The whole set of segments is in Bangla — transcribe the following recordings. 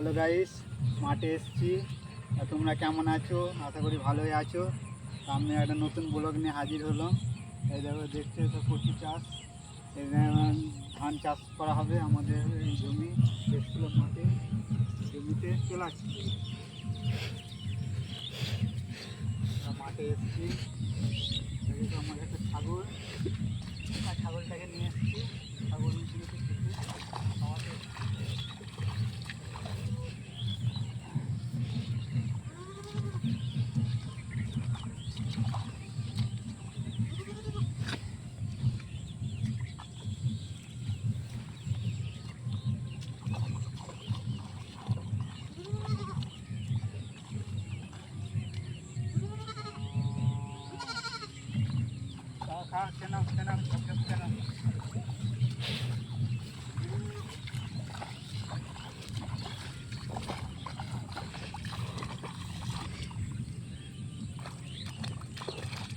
হ্যালো গাইস, মাঠে এসেছি। তোমরা কেমন আছো? আশা করি ভালোই আছো। আমি একটা নতুন ব্লগ নিয়ে হাজির হলাম। এই দেখো, দেখতে তো কচু চাষ। ধান চাষ করা হবে আমাদের এই জমি এসেছিল মাঠে। জমিতে চলে আসছি। মাঠে এসেছি। tenang, tenang, tenang.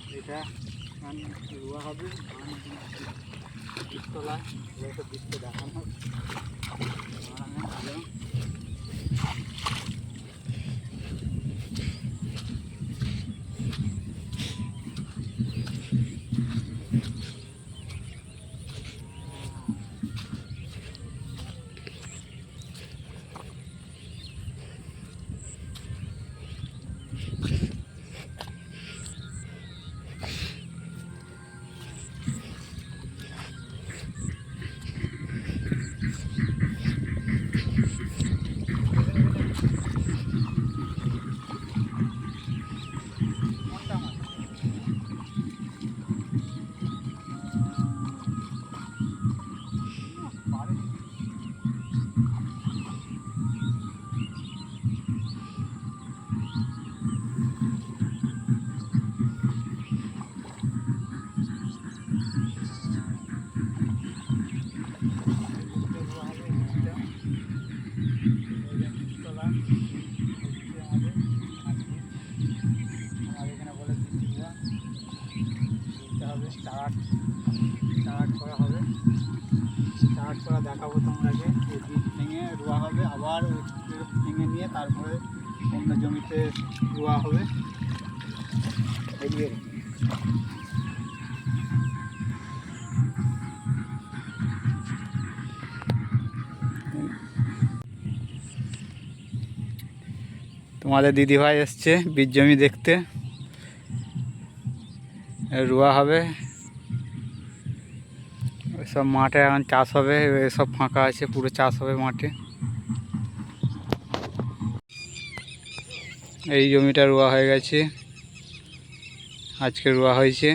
Bisa, kan dua habis, kan setelah, dua sebisa habis. Start করা দেখাবো এই বীজ ভেঙে রোয়া হবে, আবার ভেঙে নিয়ে তারপরে অন্য জমিতে রোয়া হবে। তোমাদের দিদিভাই এসছে বীজ জমি দেখতে। রোয়া হবে। সব মাঠে এখন চাষ হবে সব ফাঁকা আছে, পুরো চাষ হবে মাঠে। এই জমিটা রোয়া হয়ে গেছে। আজকে রোয়া হয়েছে।